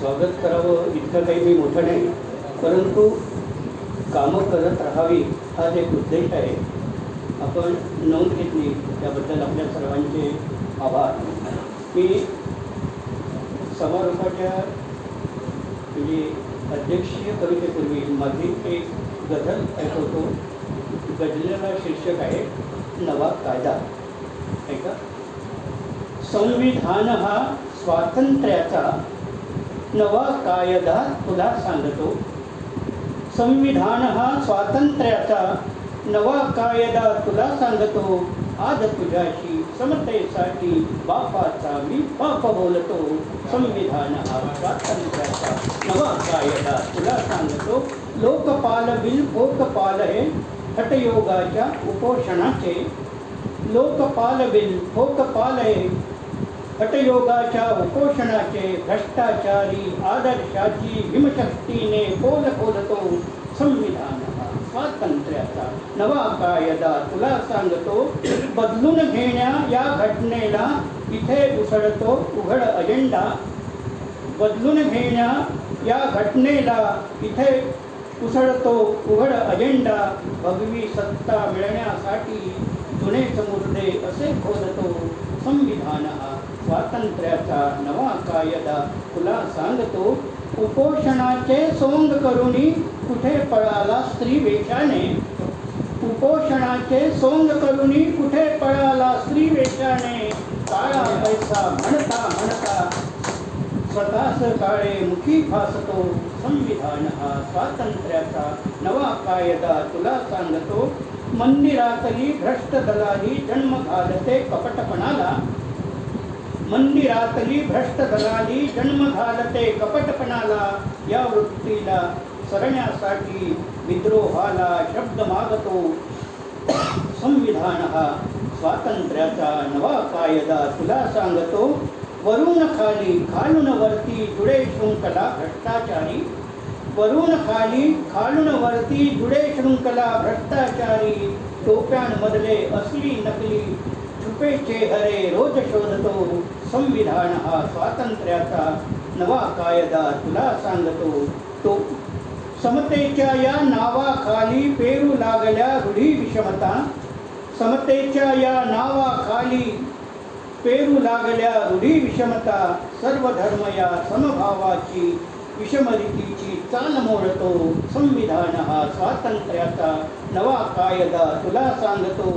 स्वागत करावं इतकं काही मी मोठं नाही. परंतु कामं करत राहावी हा एक उद्देश आहे. आपण नोंद घेतली त्याबद्दल आपल्या सर्वांचे आभार. मी समारोपाच्या म्हणजे अध्यक्षीय कवितेपूर्वी माझी एक गझल ऐकवतो. गझलेला शीर्षक आहे नवा कायदा. ऐका. संविधान हा स्वातंत्र्याचा नवा कायदा तुला सांगतो। संविधान स्वातंत्र्याचा नवा कायदा तुला सांगतो। आज तुझ्याशी समतेसाठी बापाचा मी बाप बोलतो। संविधान हा स्वातंत्र्याचा नवा कायदा तुला सांगतो। लोकपाल बिल भोकपाल हे हटयोगाच्या उपोषणाचे। लोकपाल बिल भोकपाल हे हटयोगाच्या उपोषणाचे भ्रष्टाचारी आदर्शाची भीमशक्तीने बोल खोलतो संविधान. स्वातंत्र्याचा नवा कायदा तुला सांगतो बदलून घेण्या या घटनेला इथे उसळतो उघड अजेंडा. बदलून घेण्या या घटनेला इथे उसळतो उघड अजेंडा. भगवी सत्ता मिळण्यासाठी जुने समुद्रे असे खोदतो संविधान स्वातंत्र्याचा नवा कायदा तुला सांगतो उपोषणाचे सोंग करुणी कुठे पळाला स्त्री वेशाने उपोषणाचे सोंग करुणी कुठे पळाला स्त्री वेशाने काळा पैसा म्हणता म्हणता स्वतःस काळे मुखी भासतो संविधान हा स्वातंत्र्याचा नवा कायदा तुला सांगतो. मंदिरातली भ्रष्ट दलाही जन्म घालते कपटपणाला. मंदिरातली भ्रष्ट दलाली जन्म घालते कपटपणाला. या वृत्तीला सरण्यासाठी विद्रोहाला शब्द मागतो. संविधान हा स्वातंत्र्याचा नवा कायदा तुला सांगतो. वरून खाली खालून वरती जुडे शृंखला भ्रष्टाचारी. वरून खाली खालून वरती जुडे शृंखला भ्रष्टाचारी. टोप्यांमधले असली नकली छुपे चेहरे रोज शोधतो. संविधान हा स्वातंत्र्याचा नवा कायदा तुला सांगतो. तो समतेच्या या नावाखाली पेरू लागल्या रूढी विषमता. समतेच्या या नावाखाली पेरू लागल्या रूढी विषमता सर्व धर्म या समभावाची विषमरितीची चाल मोडतो. संविधान हा स्वातंत्र्याचा नवा कायदा तुला सांगतो.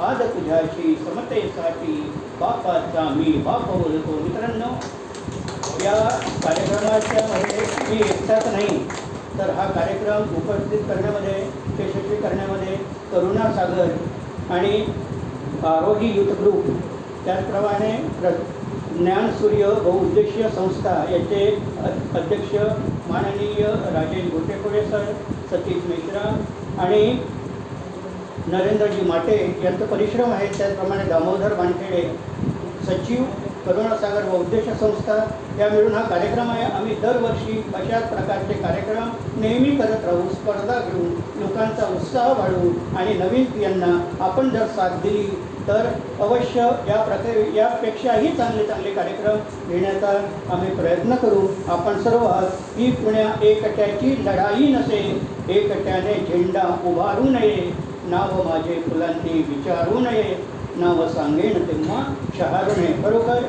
आज तुझ्याशी समतेसाठी बापाचा मी बाप बोलतो. मित्रांनो या कार्यक्रमाच्या मध्ये मी एकटाच नाही. तर हा कार्यक्रम उपस्थित करण्यामध्ये यशस्वी करण्यामध्ये करुणा सागर आणि आरोगी युथ ग्रुप त्याचप्रमाणे प्र ज्ञानसूर्य बहुउद्देशीय संस्था याचे अध्यक्ष माननीय राजेश गोटेपुरे सर सतीश मिश्रा आणि नरेंद्रजी माटे यांचं परिश्रम आहे. त्याचप्रमाणे दामोदर वानखेडे सचिव करुणासागर व उद्देश संस्था या मिळून हा कार्यक्रम आहे. आम्ही दरवर्षी अशाच प्रकारचे कार्यक्रम नेहमी करत राहू स्पर्धा घेऊन लोकांचा उत्साह वाढवू आणि नवीन पियांना आपण जर साथ दिली तर अवश्य या प्रकारे यापेक्षाही चांगले चांगले कार्यक्रम घेण्याचा आम्ही प्रयत्न करू. आपण सर्व ही पुण्या एकट्याची लढाई नसे. एकट्याने झेंडा उभारू नये. नाव माझे फुलांनी विचारू नये. नाव सांगेन तेव्हा शहारू खरोखर बरोबर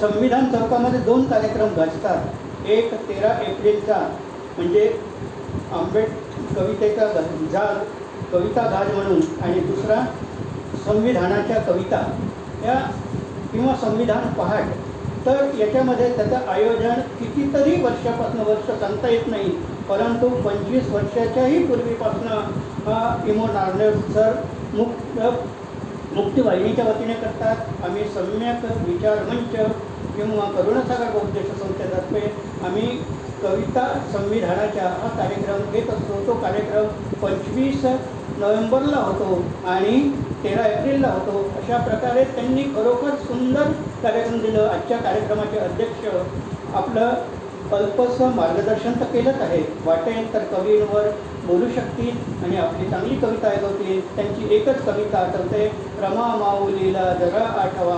संविधान चौकामध्ये दोन कार्यक्रम गाजतात एक तेरा एप्रिलचा म्हणजे आंबेड कवितेचा ग- झाज कविता गाज म्हणून आणि दुसरा संविधानाच्या कविता. या किंवा संविधान पहाट. तर याच्यामध्ये त्याचं आयोजन कितीतरी वर्षापासून वर्ष सांगता येत नाही परंतु पंचवीस वर्षाच्याही पूर्वीपासून हा इमो नार्नर सर मुक्त मुक्तीवाहिनीच्या वतीने करतात. आम्ही सम्यक विचार मंच किंवा करुणासागर बौद्धिक संस्थेतर्फे आम्ही कविता संविधानाच्या हा कार्यक्रम घेत असतो. तो कार्यक्रम पंचवीस नोव्हेंबरला होतो आणि तेरा एप्रिलला होतो. अशा प्रकारे त्यांनी खरोखर सुंदर कार्यक्रम दिलं. आजच्या कार्यक्रमाचे अध्यक्ष आपलं अल्पसं मार्गदर्शन तर केलंच आहे. वाटेल तर कवींवर बोलू शकतील आणि आपली चांगली कविता ऐकवतील. त्यांची एकच कविता आठवते रमा माऊलीला जरा आठवा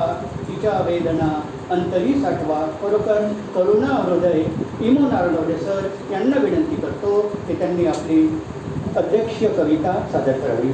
तिच्या वेदना अंतरी साठवा. खरोखर करुणा हृदय इमो नारनवडे सर यांना विनंती करतो की त्यांनी आपली अध्यक्षीय कविता सादर करावी.